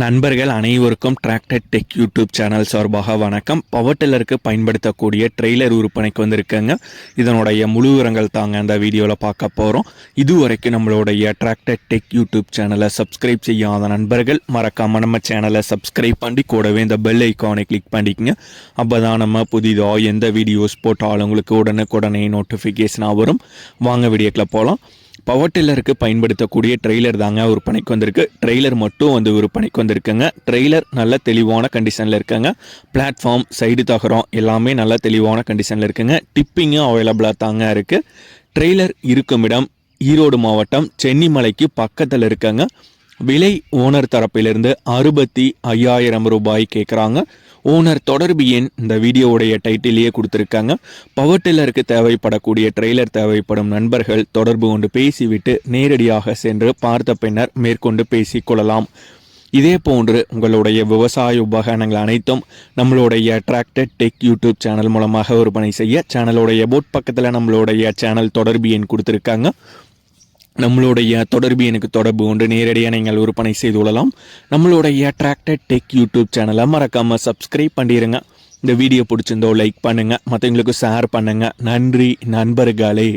நண்பர்கள் அனைவருக்கும் tractor tech YouTube channel சார்பாக வணக்கம். பவர் டில்லருக்கு பயன்படுத்தக்கூடிய ட்ரெய்லர் விற்பனைக்கு வந்திருக்கேங்க. இதனுடைய முழு விவரங்கள் தாங்க அந்த வீடியோவில் பார்க்க போகிறோம் இதுவரைக்கும் நம்மளுடைய டிராக்டர் டெக் யூடியூப் சேனலை சப்ஸ்கிரைப் செய்யாத நண்பர்கள் மறக்காமல் நம்ம சேனலை சப்ஸ்கிரைப் பண்ணி கூடவே இந்த பெல் ஐக்கானை கிளிக் பண்ணிக்கங்க. அப்போ தான் நம்ம புதிதாக எந்த வீடியோஸ் போட்டாலும் உங்களுக்கு உடனுக்குடனே நோட்டிஃபிகேஷனாக வரும். வாங்க வீடியோக்கில் போகலாம் பவர் டில்லருக்கு பயன்படுத்தக்கூடிய ட்ரெய்லர் தாங்க விற்பனைக்கு வந்திருக்கு. ட்ரெய்லர் மட்டும் வந்து விற்பனைக்கு வந்திருக்குங்க. ட்ரெய்லர் நல்ல தெளிவான கண்டிஷனில் இருக்குங்க. பிளாட்ஃபார்ம் சைடு தகரம் எல்லாமே நல்ல தெளிவான கண்டிஷனில் இருக்குங்க. டிப்பிங்கும் அவைலபிளாக தாங்க இருக்குது ட்ரெய்லர் இருக்கும் இடம் ஈரோடு மாவட்டம் சென்னிமலைக்கு பக்கத்தில் இருக்குங்க. விலை ஓனர் தரப்பிலிருந்து அறுபத்தி ஐயாயிரம் ரூபாய் கேட்குறாங்க ஓனர் தொடர்பு எண் இந்த வீடியோவுடைய டைட்டிலேயே கொடுத்துருக்காங்க. பவர் டில்லருக்கு தேவைப்படக்கூடிய ட்ரெய்லர் தேவைப்படும் நண்பர்கள் தொடர்பு கொண்டு பேசிவிட்டு நேரடியாக சென்று பார்த்த பின்னர் மேற்கொண்டு பேசிக்கொள்ளலாம் இதே போன்று உங்களுடைய விவசாய உபகரணங்கள் அனைத்தும் நம்மளுடைய அட்ராக்டட் டெக் யூடியூப் சேனல் மூலமாக விற்பனை செய்ய சேனலுடைய போட் பக்கத்தில் நம்மளுடைய சேனல் தொடர்பு எண் கொடுத்துருக்காங்க. நம்மளுடைய தொடர்பு எனக்கு தொடர்பு ஒன்று நேரடியாக நீங்கள் விற்பனை செய்து கொள்ளலாம். நம்மளுடைய டிராக்டர் டெக் யூடியூப் சேனலை மறக்காமல் சப்ஸ்கிரைப் பண்ணிடுங்க இந்த வீடியோ பிடிச்சிருந்தோ லைக் பண்ணுங்கள் மற்றவங்களுக்கு ஷேர் பண்ணுங்கள் நன்றி நண்பர்களே.